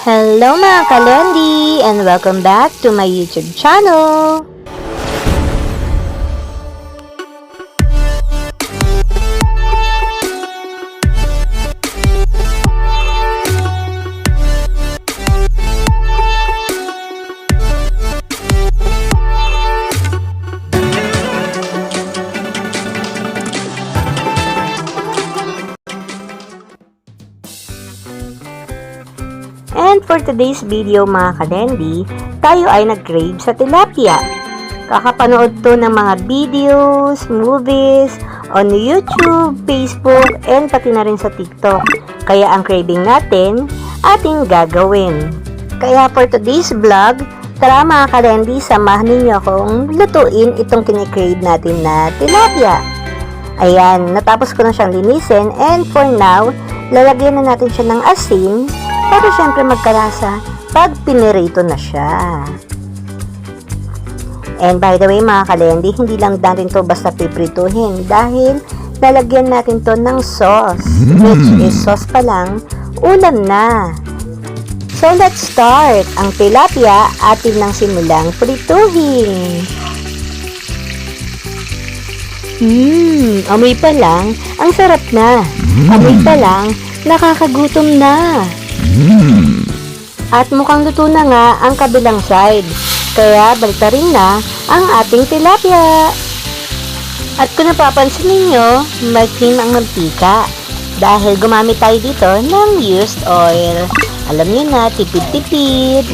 Hello mga kalendi and welcome back to my YouTube channel. Today's video mga kadendi, tayo ay nag-crave sa tilapia. Kakapanood to ng mga videos, movies, on YouTube, Facebook, and pati na rin sa TikTok. Kaya ang craving natin, ating gagawin. Kaya for today's vlog, tara mga kadendi, samahan ninyo akong lutuin itong kinikrave natin na tilapia. Ayan, natapos ko na siyang linisin and for now, lalagyan na natin siya ng asin para syempre magkalasa pag pinirito na siya. And by the way mga kalendi, hindi lang natin to basta piprituhin dahil lalagyan natin to ng sauce, which is sauce pa lang, ulam na. So let's start! Ang tilapia atin nang simulang prituhin. Hmm, amoy pa lang, ang sarap na. Amoy pa lang, nakakagutom na. At mukhang luto na nga ang kabilang side. Kaya baliktarin na ang ating tilapia. At kung napapansin ninyo, may cream ang mantika. Dahil gumamit tayo dito ng used oil. Alam niyo na, tipid-tipid.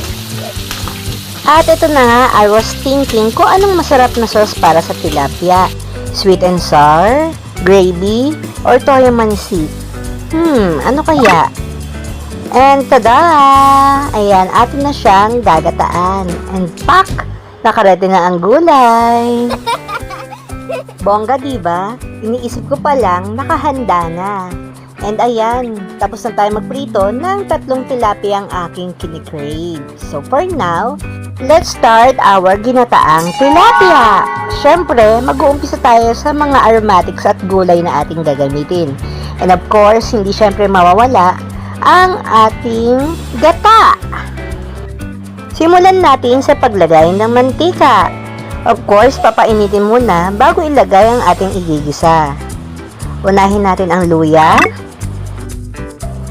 At ito na nga, I was thinking kung anong masarap na sauce para sa tilapia. Sweet and sour, gravy, or toyo mansi. Hmm, ano kaya? And tada! Ayan, atin na siyang gagataan. And pak! Nakaredy na ang gulay. Bongga, di ba? Iniisip ko pa lang, nakahanda na. And ayan, tapos na tayo magprito ng tatlong tilapia ang aking kinikrave. So for now, let's start our ginataang tilapia. Siyempre, mag-uumpisa tayo sa mga aromatics at gulay na ating gagamitin. And of course, hindi siyempre mawawala ang ating gata. Simulan natin sa paglagay ng mantika. Of course, papainitin muna bago ilagay ang ating igigisa. Unahin natin ang luya.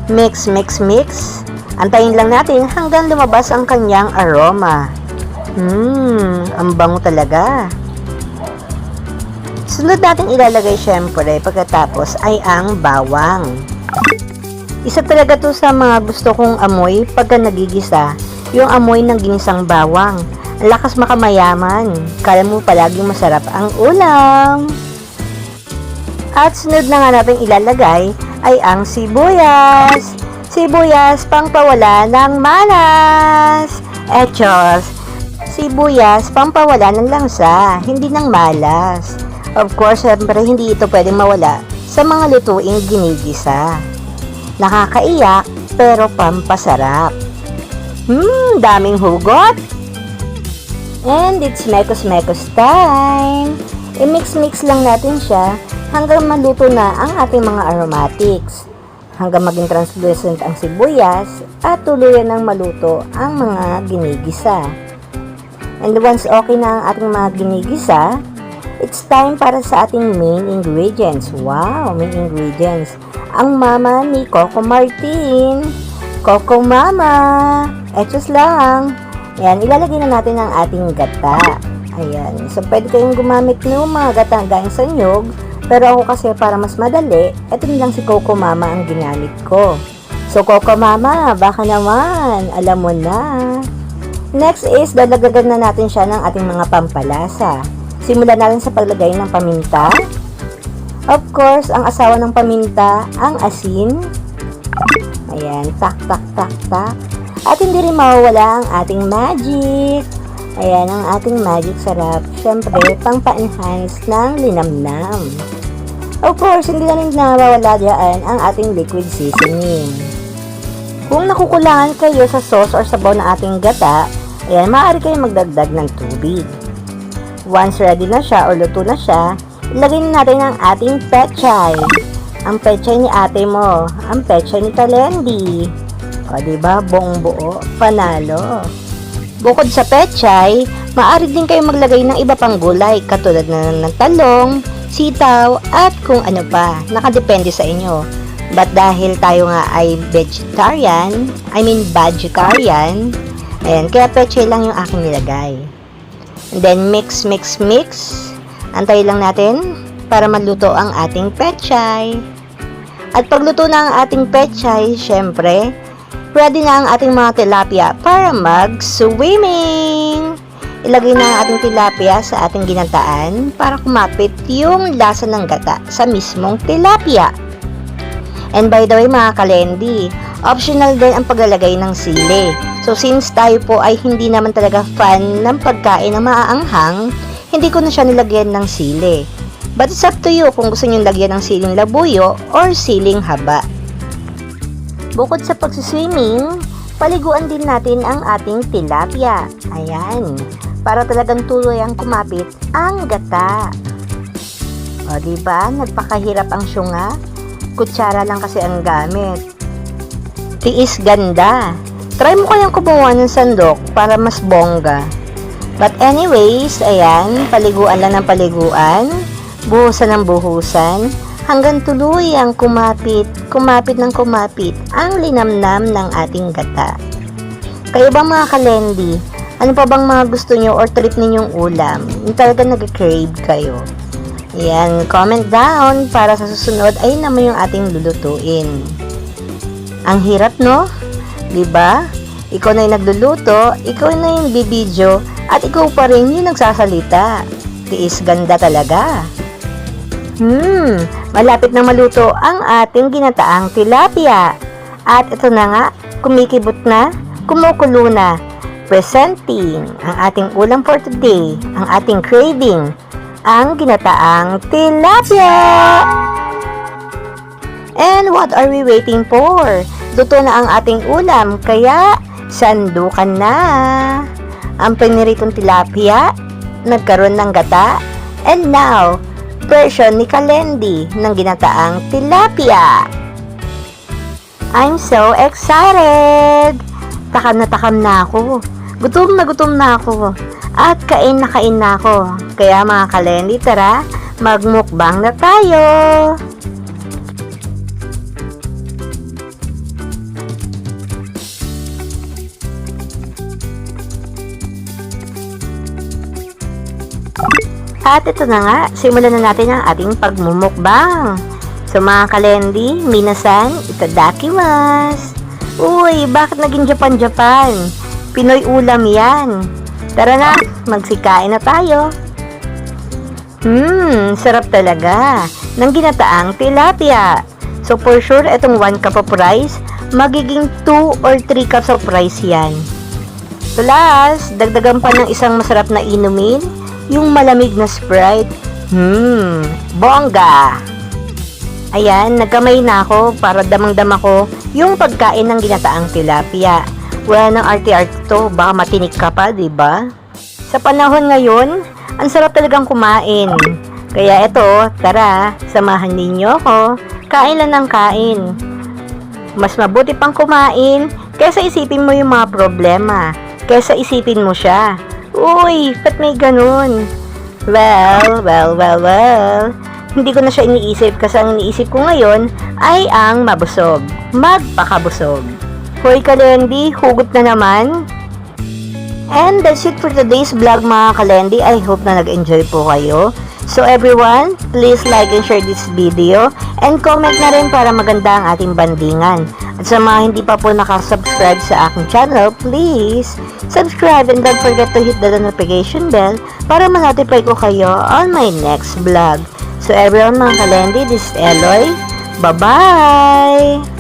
Mix, mix, mix. Antayin lang natin hanggang lumabas ang kanyang aroma. Mmm, ang bango talaga. Sunod natin ilalagay syempre pagkatapos ay ang bawang. Isa talaga to sa mga gusto kong amoy pagka nagigisa, yung amoy ng ginisang bawang. Ang lakas makamayaman. Kala mo palaging masarap ang ulam. At sunod na nga natin ilalagay ay ang sibuyas. Sibuyas pang pawala ng malas. Echos. Sibuyas pang pawala ng langsa, hindi ng malas. Of course, syempre hindi ito pwedeng mawala sa mga lutuing ginigisa. Nakakaiyak pero pampasarap. Hmm, daming hugot. And it's mekos-mekos time. I-mix-mix lang natin siya hanggang maluto na ang ating mga aromatics. Hanggang maging translucent ang sibuyas at tuluyan ng maluto ang mga ginigisa. And once okay na ang ating mga ginigisa, it's time para sa ating main ingredients. Wow, main ingredients. Ang mama ni Coco Martin. Coco Mama. Etos lang. Ayan, ilalagay na natin ang ating gata. Ayan. So, pwede kayong gumamit ng mga gata gayong sa nyog. Pero ako kasi para mas madali, ito lang si Coco Mama ang ginamit ko. So, Coco Mama, baka naman, alam mo na. Next is, dalagagan na natin siya ng ating mga pampalasa. Simulan natin sa paglagay ng paminta. Of course, ang asawa ng paminta, ang asin. Ayan, tak, tak, tak, tak. At hindi rin mawawala ang ating magic. Ayan, ang ating magic sarap. Siyempre, pang pa-enhance ng linamnam. Of course, hindi na rin nawawala dyan ang ating liquid seasoning. Kung nakukulangan kayo sa sauce or sabaw ng ating gata, ayan, maaari kayong magdagdag ng tubig. Once ready na siya or luto na siya, ilagay na natin ang ating pechay. Ang pechay ni ate mo, ang pechay ni Kalendi. O, diba? Buong buo. Panalo. Bukod sa pechay, maaari din kayo maglagay ng iba pang gulay katulad na ng talong, sitaw, at kung ano pa. Nakadepende sa inyo. But dahil tayo nga ay vegetarian, I mean vegetarian, ayan, kaya pechay lang yung aking nilagay. And then mix, mix, mix. Antay lang natin para maluto ang ating pechay. At pagluto na ang ating pechay, syempre, ready na ang ating mga tilapia para mag-swimming. Ilagay na ang ating tilapia sa ating ginataan para kumapit yung lasa ng gata sa mismong tilapia. And by the way mga kalendi, optional din ang paglalagay ng sili. So since tayo po ay hindi naman talaga fan ng pagkain na maaanghang, hindi ko na siya nilagyan ng sili. But it's up to you kung gusto nyo lagyan ng siling labuyo or siling haba. Bukod sa pagsiswimming, paliguan din natin ang ating tilapia. Ayan, para talagang tuloy ang kumapit ang gata. O, diba? Nagpakahirap ang syunga. Kutsara lang kasi ang gamit. Tiis ganda. Try mo kayang kumuha ng sandok para mas bongga. But anyways, ayan, paliguan lang ng paliguan, buhusan ng buhusan, hanggang tuloy ang kumapit, kumapit ng kumapit ang linamnam ng ating gata. Kayo ba mga kalendi, ano pa bang mga gusto nyo or trip ninyong ulam? Yung talaga nag-crave kayo. Yan, comment down para sa susunod ay naman yung ating lulutuin. Ang hirap no? 'Di ba? Ikaw na yung nagluluto, ikaw na yung bibidyo, at ikaw pa rin yung nagsasalita. Tiis ganda talaga. Hmm, malapit na maluto ang ating ginataang tilapia. At ito na nga, kumikibot na, kumukulo na. Presenting ang ating ulam for today, ang ating craving, ang ginataang tilapia. And what are we waiting for? Luto na ang ating ulam, kaya sandukan na. Ang piniritong tilapia, nagkaroon ng gata, and now, version ni Kalendi ng ginataang tilapia. I'm so excited! Takam na takam na ako. Gutom na gutom na ako. At kain na kain na ako. Kaya mga Kalendi, tara, magmukbang na tayo! At ito na nga, simulan na natin ang ating pagmumukbang. So mga kalendi, minasan, itadakimasu. Uy, bakit naging Japan-Japan? Pinoy ulam yan. Tara na, magsikain na tayo. Hmm, sarap talaga. Nang ginataang tilapia. So for sure, itong 1 cup of rice, magiging 2 or 3 cups of rice yan. Plus, dagdagan pa ng isang masarap na inumin, yung malamig na Sprite. Hmm, bongga! Ayan, nagkamay na ako para damang-dama ko yung pagkain ng ginataang tilapia. Wala nang arte-arte to, baka matinik ka pa, ba? Sa panahon ngayon, ang sarap talagang kumain. Kaya ito, tara, samahan ninyo ako. Kain lang ng kain. Mas mabuti pang kumain kaysa isipin mo yung mga problema. Kaysa isipin mo siya. Uy, ba't may ganun? Well, well, well, well. Hindi ko na siya iniisip kasi ang iniisip ko ngayon ay ang mabusog. Magpakabusog. Hoy Kalendi, hugot na naman. And that's it for today's vlog mga Kalendi. I hope na nag-enjoy po kayo. So everyone, please like and share this video and comment na rin para maganda ang ating bandingan. At sa mga hindi pa po nakasubscribe sa aking channel, please subscribe and don't forget to hit the notification bell para ma-notify ko kayo on my next vlog. So everyone mga kalendi, this is Eloy. Bye-bye!